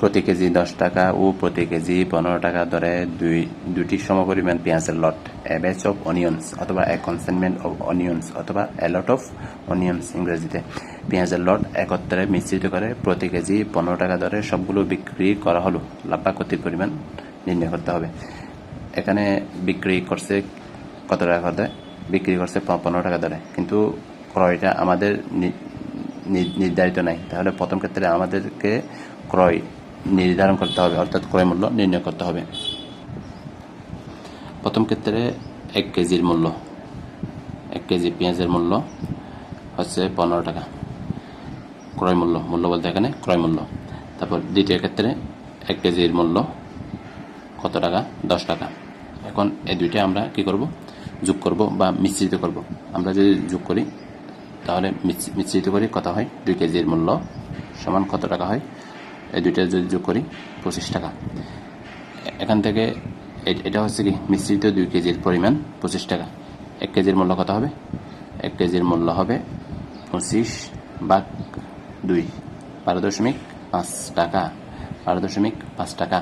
প্রতি কেজি দশ টাকা ও প্রতি কেজি পনেরো টাকা দরে দুই, দুটি সমপরিমাণ পেঁয়াজের lot a batch of onions অথবা এ কনসেনমেন্ট অফ অনিয়ন্স অথবা এ লট অফ অনিয়ন্স ইংরেজিতে। পেঁয়াজের লট একত্রে মিশ্রিত করে প্রতি কেজি পনেরো টাকা দরে সবগুলো বিক্রি করা হলো। লাভ বা ক্ষতির পরিমাণ নির্ণয় করতে হবে। এখানে বিক্রি করছে কত টাকা দরে বিক্রি করছে পনেরো টাকা দরে। কিন্তু ক্রয়টা আমাদের নির্ধারিত নাই। তাহলে প্রথম ক্ষেত্রে আমাদেরকে ক্রয় নির্ধারণ করতে হবে, অর্থাৎ ক্রয় মূল্য নির্ণয় করতে হবে। প্রথম ক্ষেত্রে এক কেজির মূল্য। এক কেজি পেঁয়াজের মূল্য হচ্ছে পনেরো টাকা। ক্রয় মূল্য মূল্য বলতে এখানে ক্রয় মূল্য। তারপর দ্বিতীয় ক্ষেত্রে এক কেজির মূল্য কত টাকা? দশ টাকা। এখন এই দুইটা আমরা কি করব? যোগ করব বা মিশ্রিত করব। আমরা যদি যোগ করি, তাহলে মিশ্রিত করি কত হয়? দুই কেজির মূল্য সমান কত টাকা হয়? এই দুইটা যদি যোগ করি, পঁচিশ টাকা। এখান থেকে এটা হচ্ছে কি, মিশ্রিত দুই কেজির পরিমাণ পঁচিশ টাকা। এক কেজির মূল্য কত হবে? এক কেজির মূল্য হবে পঁচিশ বাঘ দুই, বারো দশমিক পাঁচ টাকা, বারো দশমিক পাঁচ টাকা।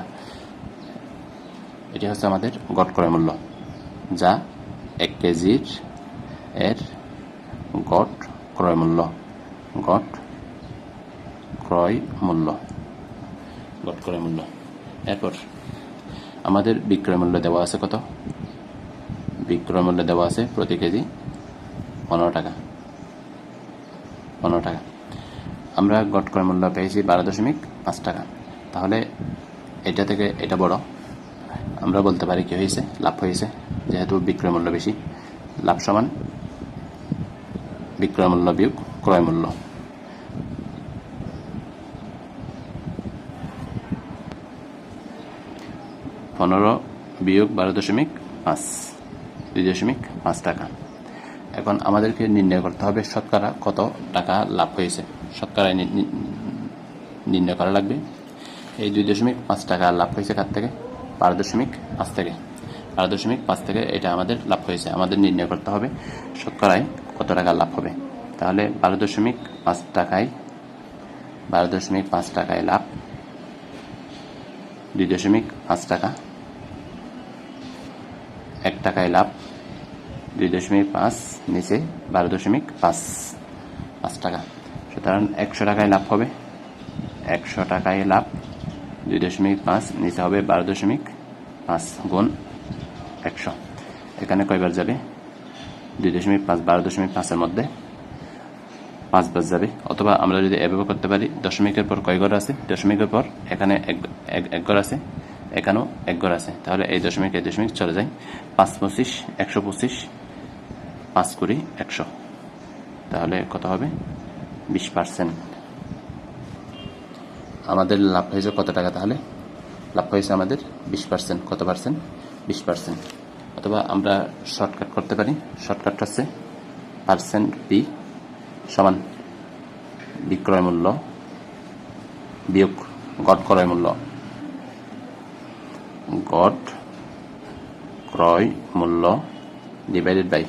এটি হচ্ছে আমাদের গড় ক্রয় মূল্য, যা এক কেজির এর গড় ক্রয় মূল্য, গড় ক্রয় মূল্য। ক্রয় মূল্য। এরপর, আমাদের বিক্রয় মূল্য দেওয়া আছে কত? বিক্রয় মূল্য দেওয়া আছে প্রতি কেজি পনেরো টাকা। পনেরো টাকা। আমরা গট ক্রয় মূল্য পেয়েছি বারো দশমিক পাঁচ টাকা। তাহলে এটা থেকে এটা বড়। আমরা বলতে পারি কি হয়েছে? লাভ হয়েছে। যেহেতু বিক্রয় মূল্য বেশি, লাভ সমান বিক্রয় মূল্য বিয়োগ ক্রয় মূল্য। পনেরো বিয়োগ বারো দশমিক পাঁচ, দুই দশমিক পাঁচ টাকা। এখন আমাদেরকে নির্ণয় করতে হবে শতকরা কত টাকা লাভ হয়েছে। শতকরায় নির্ণয় করা লাগবে। এই দুই দশমিক পাঁচ টাকা লাভ হয়েছে কার থেকে? বারো দশমিক পাঁচ থেকে। বারো দশমিক পাঁচ থেকে এটা আমাদের লাভ হয়েছে। আমাদের নির্ণয় করতে হবে শতকরায় কত টাকা লাভ হবে। তাহলে বারো দশমিক পাঁচ টাকায়, বারো দশমিক পাঁচ টাকায় লাভ দুই দশমিক পাঁচ টাকা এক টাকায় লাভ, দুই দশমিক পাঁচ, নিচে বারো দশমিক পাঁচ পাঁচ টাকা। সুতরাং একশো টাকায় লাভ হবে। একশো টাকায় লাভ, দুই দশমিক পাঁচ, নিচে হবে বারো দশমিক পাঁচ গুণ একশো। এখানে কয়বার যাবে? দুই দশমিক পাঁচ, বারো দশমিক পাঁচের মধ্যে পাঁচবার যাবে। অথবা আমরা যদি এভাবে করতে পারি, দশমিকের পর কয় ঘর আছে? দশমিকের পর এখানে এক ঘর আছে। এখানেও এক ঘর আছে। তাহলে এই দশমিক এই দশমিক, চলে যায় পাঁচ পঁচিশ, একশো পঁচিশ, পাঁচ কুড়ি, একশো। তাহলে কত হবে? বিশ পার্সেন্ট। আমাদের লাভ হয়েছে কত টাকা তাহলে? লাভ হয়েছে আমাদের বিশ পার্সেন্ট। কত পার্সেন্ট? বিশ পার্সেন্ট। অথবা আমরা শর্টকাট করতে পারি। শর্টকাট হচ্ছে পার্সেন্ট পি সমান বিক্রয় মূল্য বিয়োগ গড় ক্রয় মূল্য। গড়, ক্রয় মূল্য ডিভাইডেড বাই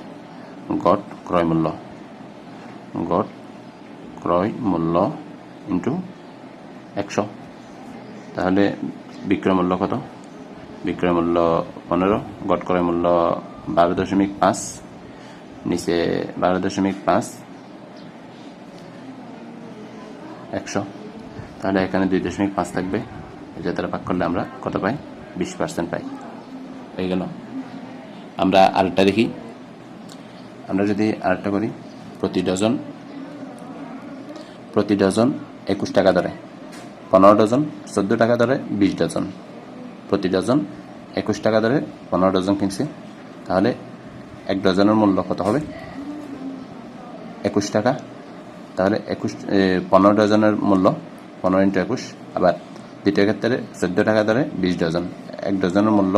গড়, ক্রয় মূল্য। গড়, ক্রয় মূল্য ইন্টু একশো। তাহলে বিক্রয় মূল্য কত? বিক্রয় মূল্য পনেরো, গড় ক্রয় মূল্য বারো দশমিক পাঁচ, নিচে বারো দশমিক পাঁচ, একশো। তাহলে এখানে দুই দশমিক পাঁচ থাকবে এটা তারা ভাগ করলে আমরা কত পাই? বিশ পার্সেন্ট পাই। হয়ে গেল। আমরা আরেকটা দেখি। আমরা যদি আরেকটা করি প্রতি ডজন প্রতি ডজন একুশ টাকা ধরে। পনেরো ডজন চোদ্দ টাকা ধরে বিশ ডজন। প্রতি ডজন একুশ টাকা ধরে পনেরো ডজন কিনছে। তাহলে এক ডজনের মূল্য কত হবে? একুশ টাকা। তাহলে একুশ পনেরো ডজনের মূল্য পনেরো ইন্টু একুশ আবার দ্বিতীয় ক্ষেত্রে চোদ্দ টাকা ধরে বিশ ডজন। এক ডজনের মূল্য,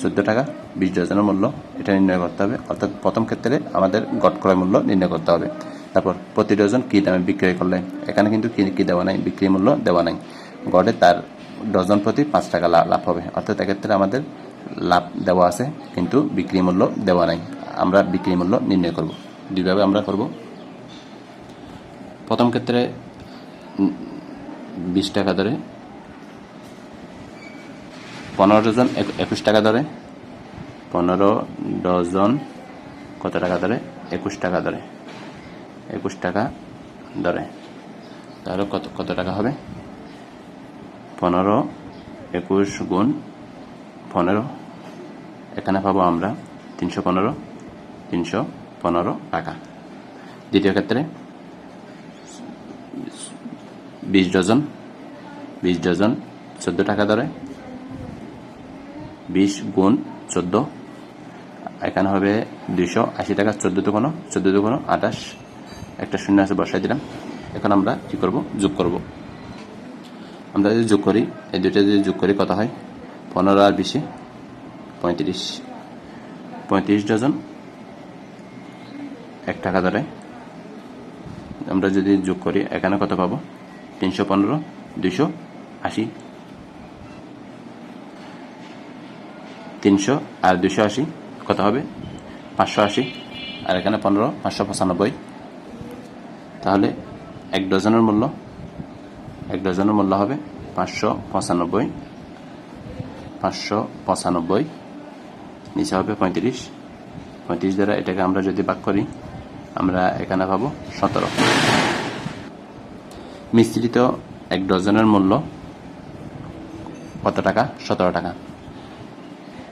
চোদ্দ টাকা, বিশ ডজনের মূল্য এটা নির্ণয় করতে হবে। অর্থাৎ প্রথম ক্ষেত্রে আমাদের গট ক্রয় মূল্য নির্ণয় করতে হবে। তারপর প্রতি ডজন কী দামে বিক্রয় করলে? এখানে কিন্তু কি কি দেওয়া নাই, বিক্রি মূল্য দেওয়া নাই। গড়ে তার ডজন প্রতি পাঁচ টাকা লাভ হবে। অর্থাৎ এক্ষেত্রে আমাদের লাভ দেওয়া আছে, কিন্তু বিক্রি মূল্য দেওয়া নাই। আমরা বিক্রি মূল্য নির্ণয় করব। দুইভাবে আমরা করব। প্রথম ক্ষেত্রে বিশ টাকা ধরে পনেরো ডজন এক- একুশ টাকা ধরে। পনেরো ডজন কত টাকা ধরে? একুশ টাকা ধরে। একুশ টাকা ধরে। তাহলে কত কত টাকা হবে? পনেরো, একুশ গুণ পনেরো। এখানে পাবো আমরা তিনশো পনেরো তিনশো পনেরো টাকা। দ্বিতীয় ক্ষেত্রে বিশ ডজন বিশ ডজন চোদ্দ টাকা ধরে। বিশ গুণ চোদ্দ, এখানে হবে দুইশো আশি টাকা, চোদ্দ দুগুণ চোদ্দ দুগুণ আঠাশ। একটা শূন্য আছে, বসাই দিলাম। এখন আমরা কি করব? যোগ করব। আমরা যদি যোগ করি, এই দুইটা যদি যোগ করি, কত হয়? পনেরো আর বিশে পঁয়ত্রিশ। পঁয়ত্রিশ ডজন এক টাকা ধরে। আমরা যদি যোগ করি, এখানে কত পাবো? তিনশো পনেরো, দুইশো আশি। তিনশো, আর দুশো আশি, কত হবে? পাঁচশো আশি, আর এখানে পনেরো, পাঁচশো পঁচানব্বই। তাহলে এক ডজনের মূল্য, এক ডজনের মূল্য হবে পাঁচশো পঁচানব্বই। পাঁচশো পঁচানব্বই, নিচে হবে পঁয়ত্রিশ। পঁয়ত্রিশ দ্বারা এটাকে আমরা যদি ভাগ করি, আমরা এখানে পাবো সতেরো। মিশ্রিত এক ডজনের মূল্য কত টাকা? সতেরো টাকা।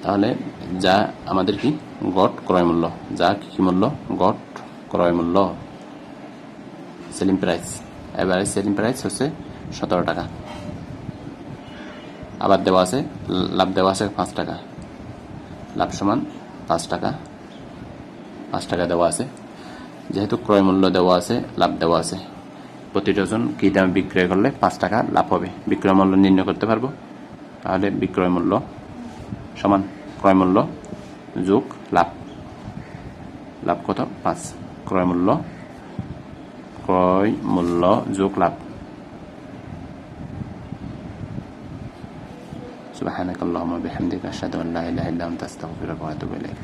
তাহলে যা আমাদের কি? গট ক্রয় মূল্য। যা কি মূল্য? গট ক্রয় মূল্য। Selling price. এবারে সেলিং প্রাইস হচ্ছে সতেরো টাকা। আবার দেওয়া আছে, লাভ দেওয়া আছে পাঁচ টাকা। লাভ সমান পাঁচ টাকা। পাঁচ টাকা দেওয়া আছে। যেহেতু ক্রয় মূল্য দেওয়া আছে, লাভ দেওয়া আছে। প্রতি ডজন কী দামে বিক্রয় করলে পাঁচ টাকা লাভ হবে? বিক্রয় মূল্য নির্ণয় করতে পারব? তাহলে বিক্রয় মূল্য সমান ক্রয় মূল্য যোগ লাভ লাভ কত পাঁচ ক্রয় মূল্য ক্রয় মূল্য যোগ লাভ سبحانك اللهم وبحمدك أشهد أن لا إله إلا أنت أستغفرك وأتوب إليك